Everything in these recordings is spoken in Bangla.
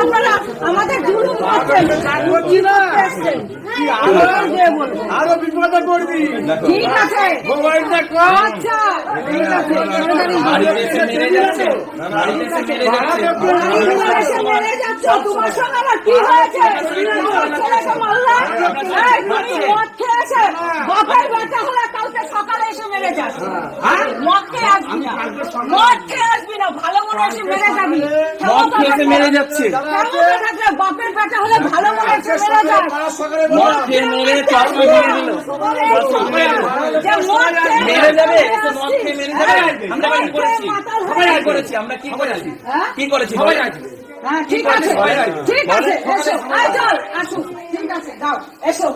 আপনারা আমাদের জুলুম করছেন। আরও বিপদে পড়বি। ঠিক আছে। মোবাইলটা আচ্ছা ঠিক আছে। তোমার সঙ্গে আমার কি হয়েছে? খেয়েছে? বাপের বাচ্চা হলে কালকে সকালে এসে মেরে যাস। হ্যাঁ? মদ খেয়ে আসবি না। মদ খেয়ে আসবি না, ভালো মনে এসে মেরে যাবি। মদ খেয়ে এসে মেরে যাচ্ছে। বাপের বাচ্চা হলে ভালো মনে এসে মেরে যাস। মদ খেয়ে মেরে চশমা মেরে দিল। মেরে যে মদ মেরে যাবে। মদ খেয়ে মেরে যাবে। আমরা কি করেছি? সবাই কি করেছি? আমরা কি করেছি? হ্যাঁ? কি করেছি? সবাই হ্যাঁ, ঠিক আছে। ঠিক আছে এসো। আয় চল আসো ঠিক আছে যাও এসো।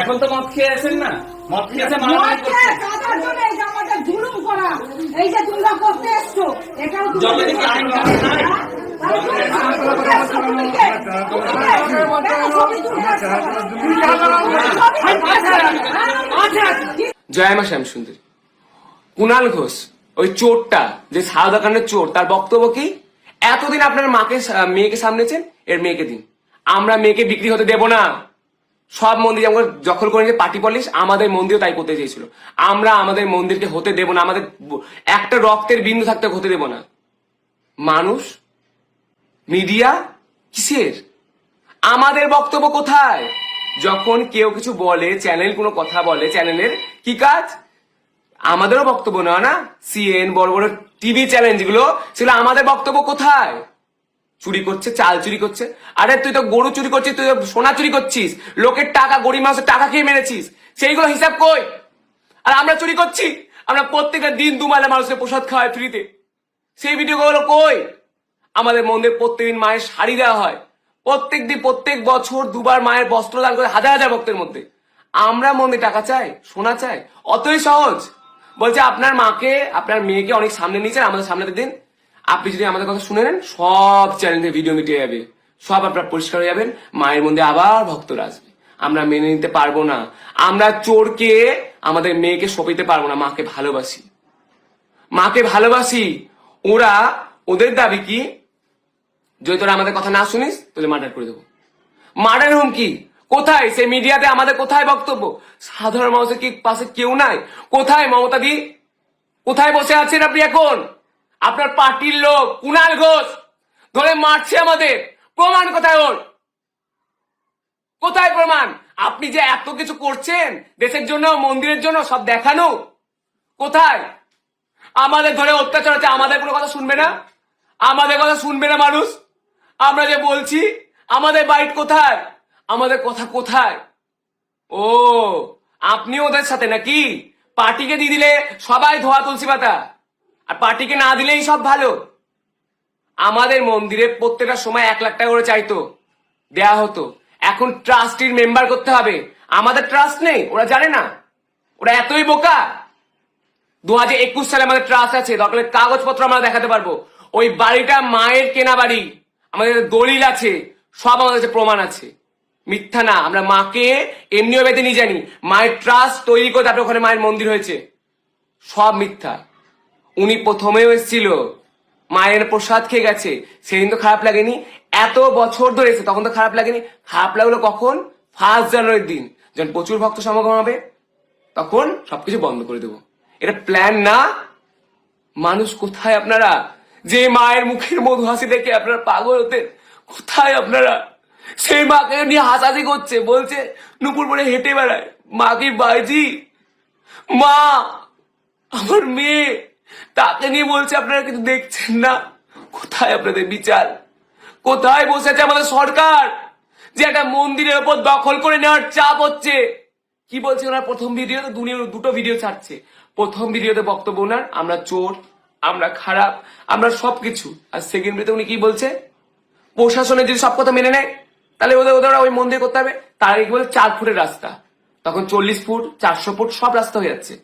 এখন তো মদ খেয়ে আছেন না? মদ খেয়ে এসে মারামারি মদ করছে কাদার জন্য এই যে আমাদের জুলুম করা এই যে তোমরা করতে এসছো এটাও তুমি কি আইন কানুন নাই? হ্যাঁ? হ্যাঁ? কি জয় মা শ্যাম সুন্দরী। কুণাল ঘোষ ওই চোরটা যে সারদা কাণ্ডের চোর তার বক্তব্য কি? এতদিন আপনার মাকে মেয়েকে সামনেছেন এর মেয়েকে দিন। আমরা মেয়েকে বিক্রি হতে দেব না। সব মন্দির যেমন দখল করে নিয়ে পার্টি পলিশ, আমাদের মন্দিরও তাই করতে চেয়েছিল। আমরা আমাদের মন্দিরকে হতে দেব না, আমাদের একটা রক্তের বিন্দু থাকতে হতে দেব না। মানুষ, মিডিয়া, কিসের? আমাদের বক্তব্য কোথায়? যখন কেউ কিছু বলে, চ্যানেল কোনো কথা বলে, চ্যানেলের কি কাজ? আমাদেরও বক্তব্য নেওয়া না। সিএন বড় বড় টিভি চ্যানেল যেগুলো, সেগুলো আমাদের বক্তব্য কোথায়? চুরি করছে, চাল চুরি করছে। আরে তুই তো গরু চুরি করছিস, তুই তো সোনা চুরি করছিস। লোকের টাকা, গরিব মানুষের টাকা খেয়ে মেরেছিস। সেইগুলো হিসাব কই? আর আমরা চুরি করছি? আমরা প্রত্যেকটা দিন দুমালে মানুষকে প্রসাদ খাওয়াই ফ্রিতে। সেই ভিডিওগুলো কই? আমাদের মন্দিরে প্রত্যেকদিন মায়ের শাড়ি দেওয়া হয়। প্রত্যেক দিন, প্রত্যেক বছর দুবার মায়ের বস্ত্র দান করে হাজার হাজার ভক্তের মধ্যে। আমরা মন্দিরে টাকা চাই, সোনা চাই। অতই সহজ। বলছে আপনার মাকে, আপনার মেয়েকে অনেক সামনে নিয়েছেন, আমাদের সামনে দিন। আপনি যদি আমাদের কথা শুনে নেন, সব চ্যানেলে ভিডিও মিটে যাবে। সব আপনার পরিষ্কার হয়ে যাবেন, মায়ের মধ্যে আবার ভক্তরা আসবে। আমরা মেনে নিতে পারব না। আমরা চোরকে, আমাদের মেয়েকে সপিতে পারব না, মাকে ভালোবাসি। মাকে ভালোবাসি। ওরা, ওদের দাবি কি? যদি তোরা আমাদের কথা না শুনিস, তোদের মার্ডার করে দেবো। মার্ডার হুমকি কোথায়? সেই মিডিয়াতে আমাদের কোথায় বক্তব্য? সাধারণ মানুষের কি পাশে কেউ নাই? কোথায় মমতা দি? কোথায় বসে আছেন আপনি এখন? আপনার পার্টির লোক কুণাল ঘোষ। ধরে মারছে আমাদের। প্রমাণ কোথায় ওর? কোথায় প্রমাণ? আপনি যে এত কিছু করছেন, দেশের জন্য, মন্দিরের জন্য, সব দেখানো। কোথায়? আমাদের ধরে অত্যাচার হচ্ছে, আমাদের কোনো কথা শুনবে না? আমাদের কথা শুনবে না মানুষ? আমরা যে বলছি, আমাদের বাইট কোথায়? আমাদের কথা কোথায়? ও, আপনি ওদের সাথে নাকি? পার্টিকে দিয়ে দিলে সবাই ধোয়া তুলসী পাতা। আর পার্টিকে না দিলেই সব ভালো। আমাদের মন্দিরে প্রত্যেকটা সময় এক লাখ টাকা করে চাইতো। দেয়া হতো। এখন ট্রাস্টির মেম্বার করতে হবে। আমাদের ট্রাস্ট নেই, ওরা জানে না। ওরা এতই বোকা। দু হাজার একুশ সালে আমাদের ট্রাস্ট আছে, দরকার কাগজপত্র আমরা দেখাতে পারব। ওই বাড়িটা মায়ের কেনা বাড়ি। আমাদের দলিল আছে, সব আমাদের কাছে প্রমাণ আছে। মিথ্যা না, আমরা মাকে এমনিও বেঁধে নিয়ে জানি মায়ের ট্রাস্ট তৈরি করে তারপরে ওখানে মায়ের মন্দির হয়েছে। সব মিথ্যা। উনি প্রথমেও এসেছিল। মায়ের প্রসাদ খেয়ে গেছে। সেদিন তো খারাপ লাগেনি। এত বছর ধরে এসে তখন তো খারাপ লাগেনি। খারাপ লাগল কখন? ফার্স্ট জানুয়ারির দিন। যখন প্রচুর ভক্ত সমাগম হবে, তখন সবকিছু বন্ধ করে দেবো। এটা প্ল্যান না। মানুষ কোথায় আপনারা? যে মায়ের মুখের মধু হাসি দেখে আপনারা পাগল হতেন কোথায় আপনারা? সেই মাকে নিয়ে হাসাহাসি করছে, বলছে, নুপুর পরে হেঁটে বেড়ায়। মা কি বাইজি? মা, আমার মেয়ে। তাকে নিয়ে বলছে, আপনারা কিছু দেখছেন না। কোথায় আপনাদের বিচার? কোথায় বসে আছে আমাদের সরকার? যে একটা মন্দিরের ওপর দখল করে নেওয়ার চাপ হচ্ছে। কি বলছে ওনার প্রথম ভিডিওতে দুনিয়ার দুটো ভিডিও ছাড়ছে। প্রথম ভিডিওতে বক্তব্য ওনার, আমরা চোর, আমরা খারাপ, আমরা সবকিছু। আর সেকেন্ড ভিডিওতে উনি কি বলছে? প্রশাসনের যদি সব কথা মেনে নেয়, তাহলে ওদের ওদের ওই মন্দির করতে হবে। তার আগে কি বলে? চার ফুটের রাস্তা। তখন চল্লিশ ফুট, চারশো ফুট সব রাস্তা হয়ে যাচ্ছে।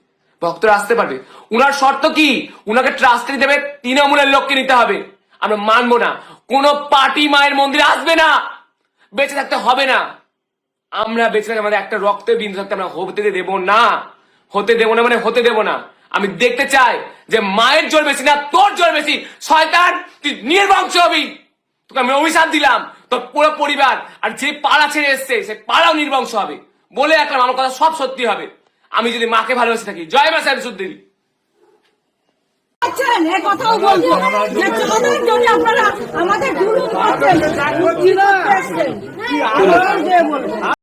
ভক্তরা আসতে পারবে। উনার শর্ত কি? উনাকে ট্রাস্টে দেবে তৃণমূলের লোককে নিতে হবে। আমরা মানবো না। কোন পার্টি মায়ের মন্দিরে আসবে না। বেঁচে থাকতে হবে না। আমরা বেঁচে থাকতে আমাদের একটা রক্তের বিন্দু থাকতে আমরা হতে দেবো না। হতে দেবো না মানে হতে দেবো না। আমি দেখতে চাই যে মায়ের জোর বেশি না তোর জোর বেশি। শয়তান, তুই নির্বংশ হবি। তোকে আমি অভিশাপ দিলাম। তোর পুরো পরিবার আর যে পাড়া ছেড়ে এসছে, সে পাড়াও নির্বংশ হবে। বলে রাখলাম আমার কথা সব সত্যি হবে। আমি যদি মাকে ভালোবেসে থাকি। জয় মা শামসুদ্দিন। কথাও বলব যে চাঁদের জন্য আপনারা আমাদের?